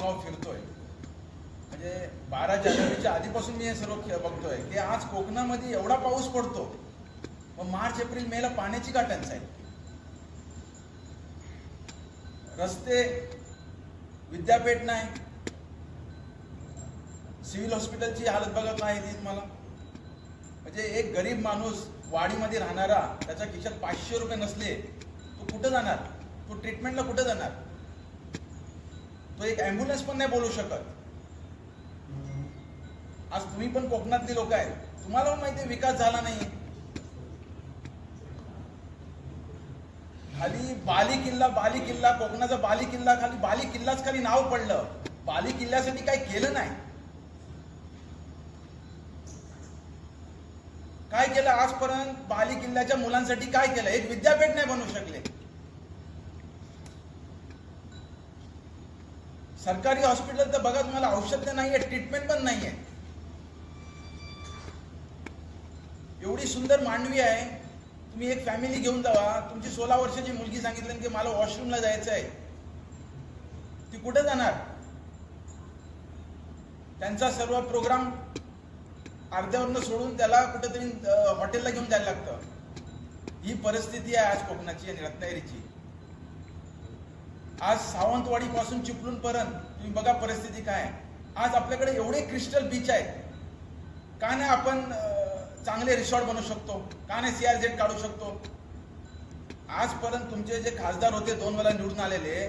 गाव फिरतोय. म्हणजे बारा जानेवारीच्या आधीपासून मी हे सर्व बघतोय की आज कोकणामध्ये एवढा पाऊस पडतो. मग मार्च एप्रिल मेला पाण्याची का टंचाई रस्ते विद्यापीठ नाही. सिव्हिल हॉस्पिटलची हालत बघत नाही ती मला. म्हणजे एक गरीब माणूस वाडीमध्ये राहणारा त्याच्या खिशात पाचशे रुपये नसले तो कुठं जाणार? तो ट्रीटमेंटला कुठं जाणार? तो एक ॲम्ब्युलन्स पण नाही बोलू शकत. आज तुम्ही पण कोकणातली लोक आहेत. तुम्हाला पण माहिती आहे विकास झाला नाही. खाली बाली किल्ला बाली किल्ला कोकणाचा बाली किल्ला खाली बाली किल्लाच खाली नाव पडलं. बाली किल्ल्यासाठी काही केलं नाही. काय केलं आजपर्यंत? बाली किल्ल्याच्या मुलांसाठी काय केलं? एक विद्यापीठ नाही बनवू शकले. सरकारी हॉस्पिटल तर बघा तुम्हाला औषध नाही आहे ट्रीटमेंट पण नाही आहे एवढी सुंदर मांडवी आहे. तुम्ही एक फॅमिली घेऊन जावा. तुमची सोळा वर्षाची मुलगी सांगितलं की मला वॉशरूमला जायचं आहे ती कुठे जाणार? त्यांचा सर्व प्रोग्राम अर्ध्यावरनं सोडून त्याला कुठेतरी हॉटेलला घेऊन जायला लागतं. ही परिस्थिती आहे आज कोकणाची आणि रत्नागिरीची. आज सावंतवाडी पासून चिपळूण पर्यंत तुम्ही बघा परिस्थिती काय आहे. आज आपल्याकडे एवढे क्रिस्टल बीच आहेत. का नाही आपण चांगले रिसॉर्ट बनवू शकतो? का नाही सीआरझेड काढू शकतो? आजपर्यंत तुमचे जे खासदार होते दोन वेळा निवडून आलेले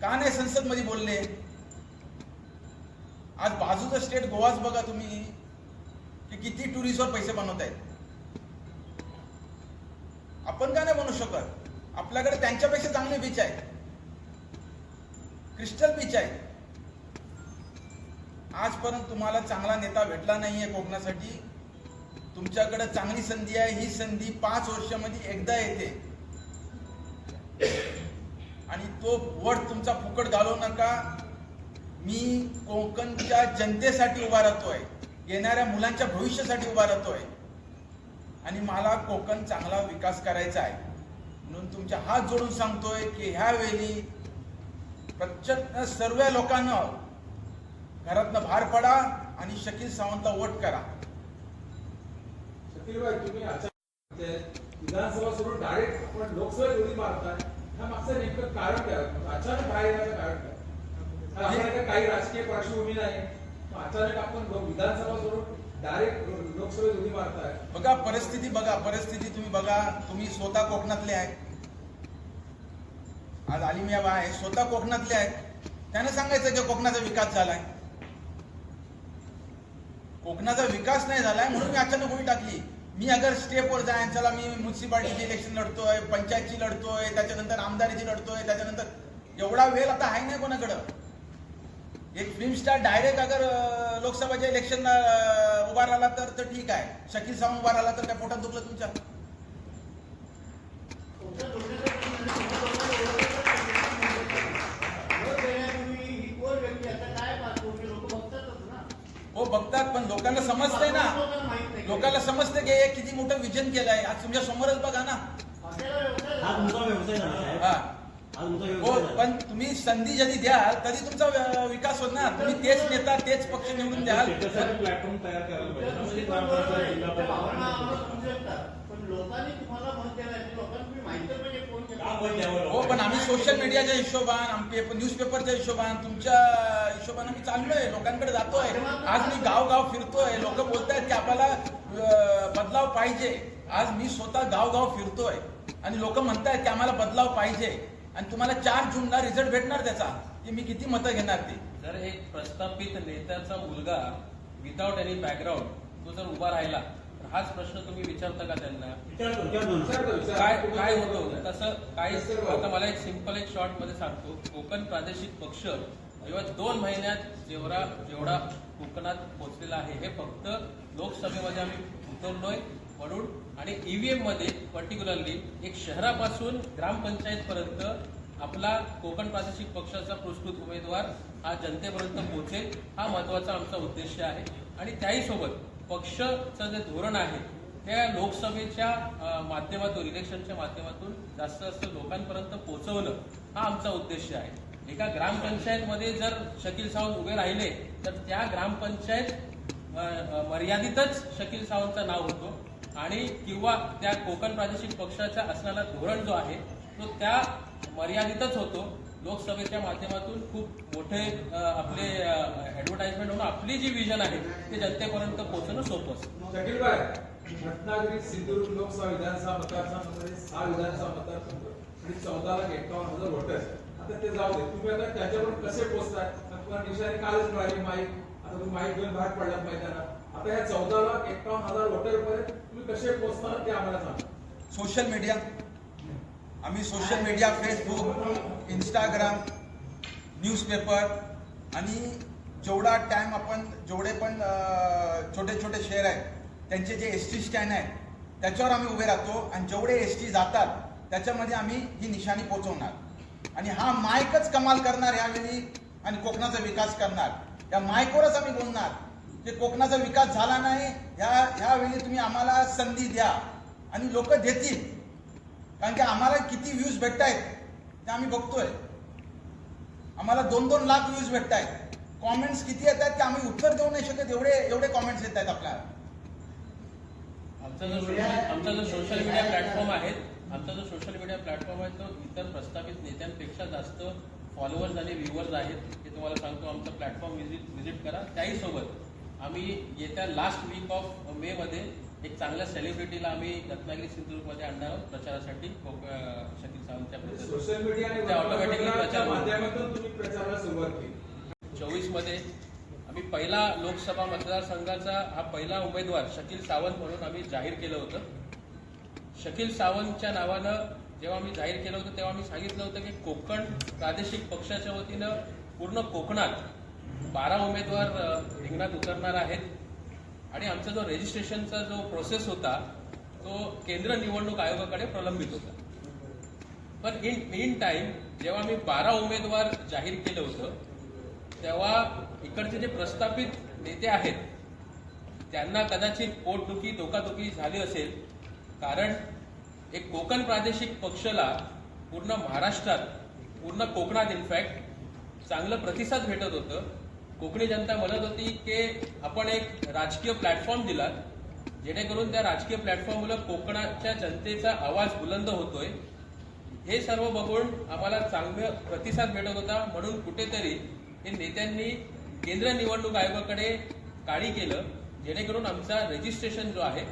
का नाही संसदमध्ये बोलले? आज बाजूचं स्टेट गोवाच बघा तुम्ही की किती टुरिस्टवर पैसे बनवत आहेत आपण का नाही बनवू शकत? आपल्याकडे त्यांच्यापेक्षा चांगले बीच आहेत क्रिस्टल बीच आहे. आजपर्यंत तुम्हाला चांगला नेता भेटला नाहीये कोकणासाठी. तुमच्याकडे चांगली संधी आहे. ही संधी पाच वर्षामध्ये एकदा येते. आणि तो वट तुमचा फुकट घालवू नका. मी कोकणच्या जनतेसाठी उभा राहतोय. येणाऱ्या मुलांच्या भविष्यासाठी उभा राहतोय. आणि मला कोकण चांगला विकास करायचा आहे. म्हणून तुमच्या हात जोडून सांगतोय की ह्या वेळी प्रचंड सर्व लोकांना घरातनं बाहेर पडा आणि शकील सावंतला वोट करा. शकीलभाई तुम्ही अचानक विधानसभा सोडून डायरेक्ट आपण लोकसभेत उडी मारताय. ह्या मागचं नेमकं कारण काय? अचानक बाहेर येण्याचं कारण काय? काही राजकीय पार्श्वभूमी नाही. अचानक आपण विधानसभा सोडून डायरेक्ट लोकसभेत उडी मारताय. बघा परिस्थिती बघा परिस्थिती तुम्ही बघा. तुम्ही स्वतः कोकणातले आहे आज आलिमिया बा आहे स्वतः कोकणातले आहेत. त्यानं सांगायचं की कोकणाचा विकास झालाय. कोकणाचा विकास नाही झालाय म्हणून मी अचानक उडी टाकली. मी अगर स्टेपवर जाय चला मी म्युन्सिपाल्टीची इलेक्शन लढतोय पंचायतची लढतोय त्याच्यानंतर आमदारीची लढतोय त्याच्यानंतर एवढा वेळ आता आहे नाही कोणाकडं? एक फिल्म स्टार डायरेक्ट अगर अं, लोकसभेच्या इलेक्शनला उभा राहिला तर तर ठीक आहे. शकील सावंत उभा राहिला तर काय पोटात दुखलं तुमच्या. हो बघतात पण लोकांना समजतंय ना. लोकांना समजते की हे किती मोठं विजन केलंय. आज तुमच्या समोरच बघा ना. हा. हा पण तुम्ही संधी जरी द्याल तरी तुमचा विकास होणार. तुम्ही तेच नेता तेच पक्ष निवडून द्याल. त्याच्यासाठी प्लॅटफॉर्म तयार करायला पाहिजे. ना. म्हणजे हो पण आम्ही सोशल मीडियाच्या हिशोबान न्यूज पेपरच्या हिशोबान तुमच्या हिशोबाने आम्ही चाललोय लोकांकडे जातोय. आज मी गाव गाव फिरतोय. लोक बोलतायत की आपल्याला बदलाव पाहिजे. आज मी स्वतः गाव गाव फिरतोय. आणि लोक म्हणतायत की आम्हाला बदलाव पाहिजे. आणि तुम्हाला चार जूनला रिझल्ट भेटणार त्याचा की मी किती मतं घेणार ते जर एक प्रस्थापित नेत्याचा मुलगा विदाउट एनी बॅकग्राऊंड तो जर उभा राहिला तर हाच प्रश्न तुम्ही विचारता का त्यांना. काय काय. होतं तसं काही सर्व. आता मला एक सिंपल एक शॉर्टमध्ये सांगतो कोकण प्रादेशिक पक्ष जेव्हा दोन महिन्यात जेवढा जेवढा कोकणात पोहोचलेला आहे हे फक्त लोकसभेमध्ये आम्ही उतरलोय म्हणून आणि ईव्हीएममध्ये पर्टिक्युलरली एक शहरापासून ग्रामपंचायत पर्यंत आपला कोकण प्रादेशिक पक्षाचा पुरस्कृत उमेदवार हा जनतेपर्यंत पोहोचेल हा महत्त्वाचा आमचा उद्देश आहे. आणि त्याही सोबत पक्षाचं जे धोरण आहे त्या लोकसभेच्या माध्यमातून इलेक्शनच्या माध्यमातून जास्त जास्त लोकांपर्यंत पोहोचवणं हा आमचा उद्देश आहे. एका ग्रामपंचायतमध्ये जर शकील सावंत उभे राहिले तर त्या ग्रामपंचायत मर्यादितच शकील सावंतचं नाव होतो. आणि किंवा त्या कोकण प्रादेशिक पक्षाचा असणारा धोरण जो आहे तो त्या मर्यादितच होतो. लोकसभेच्या माध्यमातून खूप मोठे आपले ऍडव्हर्टाइजमेंट होऊन आपली जी विजन आहे ते जनतेपर्यंत पोहोचणं सोपं असतं. शकील भाई रत्नागिरी सिंधुदुर्ग लोकसभा विधानसभा मतदारसंघामध्ये सहा विधानसभा मतदारसंघ आणि चौदा लाख एकावन्न हजार वोटर्स आता ते जाऊ दे. तुम्ही आता त्याच्यावर कसे पोहोचताय? तुम्हाला निशाने कालच मिळाली माईक आता तुम्ही माईक घेऊन बाहेर पडलात मैदानात. आता ह्या चौदा लाख एकावन्न हजार वोटर पर्यंत तुम्ही कसे पोहोचणार ते आम्हाला सांगा. Social media. आम्ही social media Facebook Instagram newspaper आणि जेवढा टाइम आपण जेवढे पण छोटे छोटे शहर आहेत त्यांचे जे एस टी स्टँड आहेत त्याच्यावर आम्ही उभे राहतो आणि जेवढे एस टी जातात त्याच्यामध्ये आम्ही ही निशाणी पोचवणार आणि हा मायकच कमाल करणार यावेळी आणि कोकणाचा विकास करणार. या मायकवरच आम्ही बोलणार. की कोकणाचा विकास झाला नाही ह्या ह्यावेळी तुम्ही आम्हाला संधी द्या. आणि लोक देतील. कारण की आम्हाला किती व्ह्यूज भेटत आहेत ते आम्ही बघतोय. आम्हाला दोन दोन लाख व्ह्यूज भेटत आहेत कॉमेंट्स किती येत आहेत की आम्ही उत्तर देऊ नाही शकत एवढे एवढे कॉमेंट्स येत आहेत आपल्याला. आमचा जो सोशल आमचा जो सोशल मीडिया प्लॅटफॉर्म आहे आमचा जो सोशल मीडिया प्लॅटफॉर्म आहे तो इतर प्रस्तावित नेत्यांपेक्षा जास्त फॉलोअर्स आणि व्ह्युअर्स आहेत हे तुम्हाला सांगतो. आमचा प्लॅटफॉर्म व्हिजिट करा. त्याही सोबत आम्ही येत्या लास्ट वीक ऑफ मे मध्ये एक चांगल्या सेलिब्रिटीला आम्ही रत्नागिरी सिंधुदुर्गमध्ये आणणार आहोत प्रचारासाठी शकील सावंतच्या. सोशल मीडिया वर्तमानपत्राच्या प्रचार. माध्यमातून तुम्ही प्रचाराला सुरुवात केली चोवीसमध्ये आम्ही पहिला लोकसभा मतदारसंघाचा हा पहिला उमेदवार शकील सावंत म्हणून आम्ही जाहीर केलं होतं शकील सावंतच्या नावानं जेव्हा आम्ही जाहीर केलं होतं तेव्हा आम्ही सांगितलं होतं की कोकण प्रादेशिक पक्षाच्या वतीनं पूर्ण कोकणात बारा उमेदवार रिंगणात उतरणार आहेत आणि आमचा जो रजिस्ट्रेशनचा जो प्रोसेस होता तो केंद्र निवडणूक आयोगाकडे प्रलंबित होता. पण इन इन टाइम जेव्हा मी बारा उमेदवार जाहीर केलं होतं तेव्हा इकडचे जे प्रस्थापित नेते आहेत त्यांना कदाचित पोटदुखी धोकादुखी झाली असेल. कारण एक कोकण प्रादेशिक पक्षाला पूर्ण महाराष्ट्रात पूर्ण कोकणात इनफॅक्ट चांगलं प्रतिसाद भेटत होतं. कोकणी जनता म्हणत होती की आपण एक राजकीय प्लॅटफॉर्म दिला जेणेकरून त्या राजकीय प्लॅटफॉर्ममुळे कोकणाच्या जनतेचा आवाज बुलंद होतोय. हे सर्व बघून आम्हाला चांगलं प्रतिसाद भेटत होता. म्हणून कुठेतरी हे नेत्यांनी केंद्र निवडणूक आयोगाकडे काळी केलं जेणेकरून आमचा रजिस्ट्रेशन जो आहे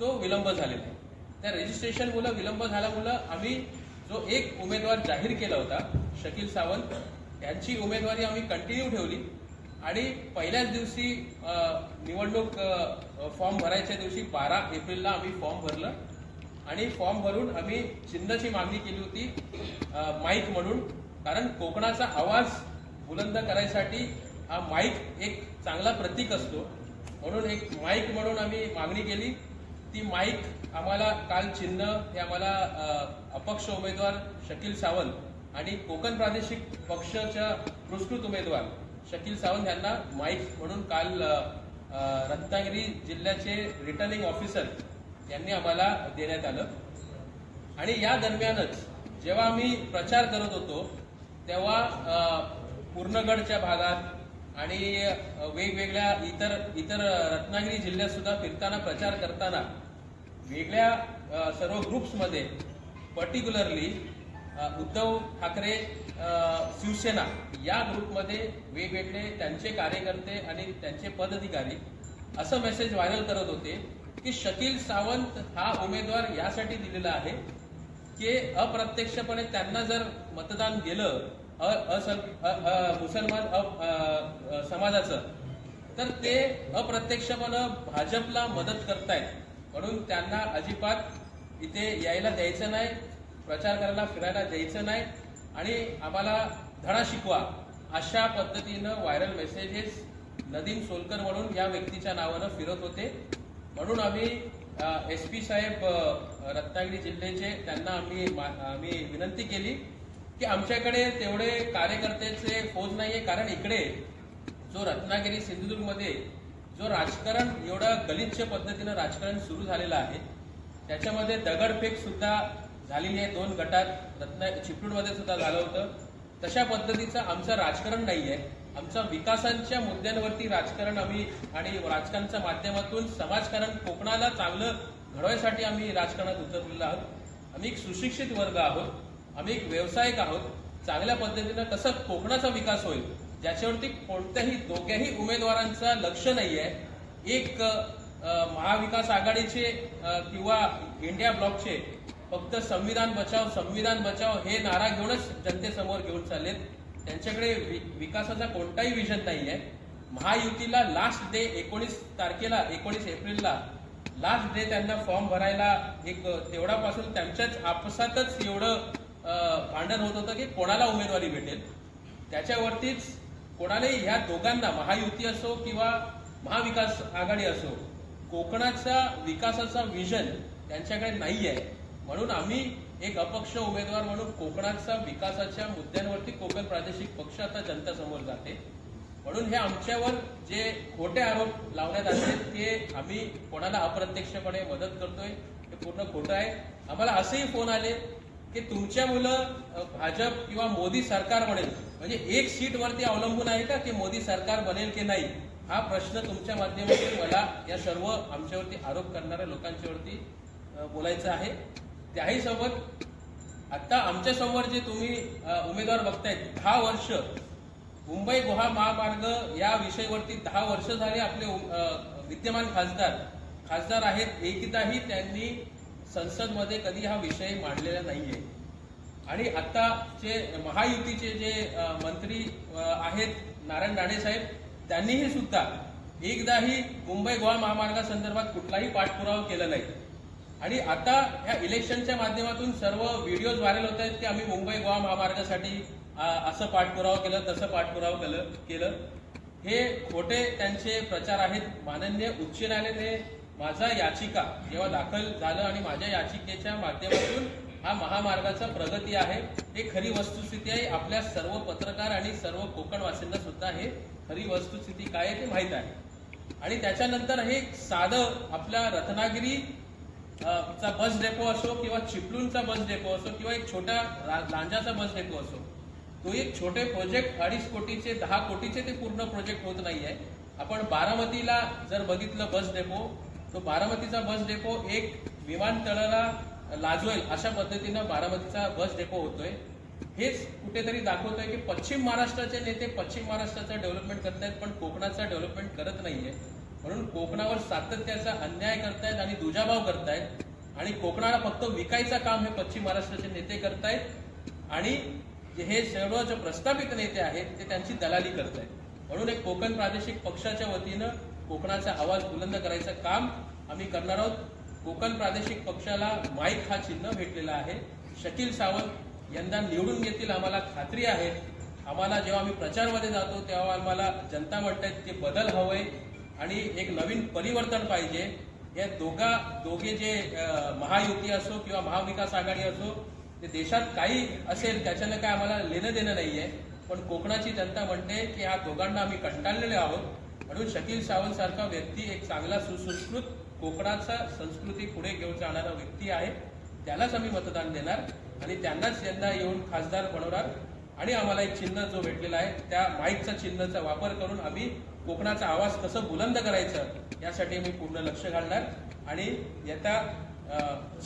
तो विलंब झालेला आहे. त्या रजिस्ट्रेशन मुलं विलंब झाल्यामुळं आम्ही जो एक उमेदवार जाहीर केला होता शकील सावंत यांची उमेदवारी आम्ही कंटिन्यू ठेवली. आणि पहिल्याच दिवशी निवडणूक फॉर्म भरायच्या दिवशी बारा एप्रिलला आम्ही फॉर्म भरलं. आणि फॉर्म भरून आम्ही चिन्हाची मागणी केली होती माईक म्हणून. कारण कोकणाचा आवाज बुलंद करायसाठी हा माईक एक चांगला प्रतीक असतो. म्हणून एक माईक म्हणून आम्ही मागणी केली. ती माईक आम्हाला काल चिन्ह हे आम्हाला अपक्ष उमेदवार शकील सावंत आणि कोकण प्रादेशिक पक्षाच्या पुरस्कृत उमेदवार शकील सावंत यांना माईक म्हणून काल रत्नागिरी जिल्ह्याचे रिटर्निंग ऑफिसर यांनी आम्हाला देण्यात आलं. आणि या दरम्यानच जेव्हा आम्ही प्रचार करत होतो तेव्हा पूर्णगडच्या भागात आणि वेगवेगळ्या इतर इतर रत्नागिरी जिल्ह्यात सुद्धा फिरताना प्रचार करताना वेगळ्या सर्व ग्रुप्समध्ये पर्टिक्युलरली उद्धव ठाकरे शिवसेना या ग्रुपमध्ये वेगवेगळे त्यांचे कार्यकर्ते आणि त्यांचे पदाधिकारी असं मेसेज व्हायरल करत होते की शकील सावंत हा उमेदवार यासाठी दिलेला आहे की अप्रत्यक्षपणे त्यांना जर मतदान गेलं अ- मुसलमान अ- समाजाचं तर ते अप्रत्यक्षपणे भाजपला मदत करतायत. म्हणून त्यांना अजिबात इथे यायला द्यायचं नाही. प्रचार करायला फिरायला द्यायचं नाही आणि आम्हाला धडा शिकवा. अशा पद्धतीनं व्हायरल मेसेजेस नदीम सोलकर म्हणून या व्यक्तीच्या नावानं फिरत होते. म्हणून आम्ही एस पी साहेब रत्नागिरी जिल्ह्याचे त्यांना आम्ही मा- आम्ही विनंती केली की आमच्याकडे तेवढे कार्यकर्त्याचे फौज नाहीये कारण इकडे जो रत्नागिरी सिंधुदुर्गमध्ये जो राजकारण एवढं गलिच्छ पद्धतीनं राजकारण सुरू झालेलं आहे त्याच्यामध्ये दगडफेक सुद्धा झालेली आहे दोन गटात रत्ना चिपळूणमध्ये सुद्धा झालं होतं. तशा पद्धतीचं आमचं राजकारण नाही आहे आमचा विकासांच्या मुद्द्यांवरती राजकारण आम्ही आणि राजकारणाच्या माध्यमातून समाजकारण कोकणाला चांगलं घडवायसाठी आम्ही राजकारणात उतरलेलो आहोत. आम्ही एक सुशिक्षित वर्ग आहोत. आम्ही एक व्यावसायिक आहोत. चांगल्या पद्धतीनं कसं कोकणाचा विकास होईल ज्याच्यावरती कोणत्याही दोघ्याही उमेदवारांचा लक्ष नाही आहे एक महाविकास आघाडीचे किंवा इंडिया ब्लॉकचे फक्त संविधान बचाव संविधान बचाव हे नारा घेऊनच जनतेसमोर घेऊन चाललेत. त्यांच्याकडे वि- विकासाचा कोणताही विजन नाही आहे महायुतीला लास्ट डे एकोणीस तारखेला एकोणीस एप्रिलला लास्ट डे त्यांना फॉर्म भरायला एक तेवढापासून त्यांच्याच आपसातच एवढं भांडण होत होतं की कोणाला उमेदवारी भेटेल? त्याच्यावरतीच कोणालाही ह्या दोघांना महायुती असो किंवा महाविकास आघाडी असो कोकणाचा विकासाचा विजन त्यांच्याकडे नाही आहे म्हणून आम्ही एक अपक्ष उमेदवार म्हणून कोकणाचा विकासाच्या मुद्द्यांवरती कोकण प्रादेशिक पक्ष आता जनतेसमोर जाते. म्हणून हे आमच्यावर जे खोटे आरोप लावण्यात आले ते आम्ही कोणाला अप्रत्यक्षपणे मदत करतोय हे पूर्ण खोटं आहे. आम्हाला असेही फोन आले की तुमच्या मुलं भाजप किंवा मोदी सरकार बनेल. म्हणजे एक सीट वरती अवलंबून आहे का की मोदी सरकार बनेल की नाही? हा प्रश्न तुमच्या माध्यमातून मला या सर्व आमच्यावरती आरोप करणाऱ्या लोकांच्यावरती बोलायचं आहे. त्याही सोबत आता आमच्यासमोर जे तुम्ही उमेदवार बघतायत दहा वर्ष. मुंबई गोहा महामार्ग या विषयावरती दहा वर्ष झाले आपले विद्यमान खासदार. खासदार आहेत एकदाही त्यांनी संसदमध्ये कधी हा विषय मांडलेला नाहीये. आणि आताचे महायुतीचे जे मंत्री आहेत नारायण राणे साहेब त्यांनीही सुद्धा एकदाही मुंबई गोवा महामार्गासंदर्भात कुठलाही पाठपुरावा केला नाही. आणि आता ह्या इलेक्शनच्या माध्यमातून सर्व व्हिडिओज व्हायरल होत आहेत की आम्ही मुंबई गोवा महामार्गासाठी असं पाठपुरावा केलं तसं पाठपुरावा केलं केलं. हे खोटे त्यांचे प्रचार आहेत. माननीय उच्च न्यायालयाने माझा याचिका जेव्हा दाखल झालं आणि माझ्या याचिकेच्या माध्यमातून हा महामार्गाचा प्रगती आहे हे खरी वस्तुस्थिती आहे. आपल्या सर्व पत्रकार आणि सर्व कोकणवासींना सुद्धा हे खरी वस्तुस्थिती काय आहे ते माहीत आहे. आणि त्याच्यानंतर हे साधं आपल्या रत्नागिरी चा बस डेपो असो किंवा चिपळूणचा बस डेपो असो किंवा एक छोटा लांजाचा बस डेपो असो तो एक छोटे प्रोजेक्ट अडीच कोटीचे दहा कोटीचे ते पूर्ण प्रोजेक्ट होत नाहीये. आपण बारामतीला जर बघितलं बस डेपो तो बारामतीचा बस डेपो एक विमानतळाला लाजवेल अशा पद्धतीनं बारामतीचा बस डेपो होतोय. हेच कुठेतरी दाखवतोय की पश्चिम महाराष्ट्राचे नेते पश्चिम महाराष्ट्राचा डेव्हलपमेंट करतायत पण कोकणाचा डेव्हलपमेंट करत नाहीये. म्हणून कोकणावर सातत्याचा अन्याय करतायत आणि दुजाभाव करतायत आणि कोकणाला फक्त विकायचं काम हे पश्चिम महाराष्ट्राचे नेते करतायत आणि जे हे सर्व जे प्रस्थापित नेते आहेत ते त्यांची दलाली करतायत. म्हणून एक कोकण प्रादेशिक पक्षाच्या वतीनं कोकणाचा आवाज बुलंद करायचं काम आम्ही करणार आहोत. कोकण प्रादेशिक पक्षाला माईक हा चिन्ह भेटलेला आहे. शकील सावंत यंदा निवडून येतील आम्हाला खात्री आहे. आम्हाला जेव्हा आम्ही प्रचारमध्ये जातो तेव्हा आम्हाला जनता म्हणतायत की बदल हवंय. आणि एक नवीन परिवर्तन पाहिजे. या दोघा दोघे जे महायुती असो किंवा महाविकास आघाडी असो ते देशात काही असेल त्याच्यानं काय आम्हाला लेणं देणं नाहीये. पण कोकणाची जनता म्हणते की ह्या दोघांना आम्ही कंटाळलेले आहोत. म्हणून शकील सावंत सारखा व्यक्ती एक चांगला सुसंस्कृत कोकणाचा संस्कृती पुढे घेऊन जाणारा व्यक्ती आहे. त्यालाच आम्ही मतदान देणार आणि त्यांनाच यंदा येऊन खासदार बनवणार. आणि आम्हाला एक चिन्ह जो भेटलेला आहे त्या माईकचा चिन्हचा वापर करून आम्ही कोकणाचा आवाज कसं बुलंद करायचं यासाठी मी पूर्ण लक्ष घालणार. आणि येत्या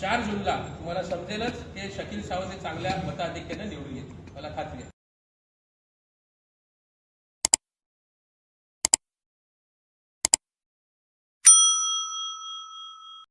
चार जूनला तुम्हाला समजेलच हे शकील सावंत हे चांगल्या मताधिक्याने निवडून येतील. मला खात्री आहे.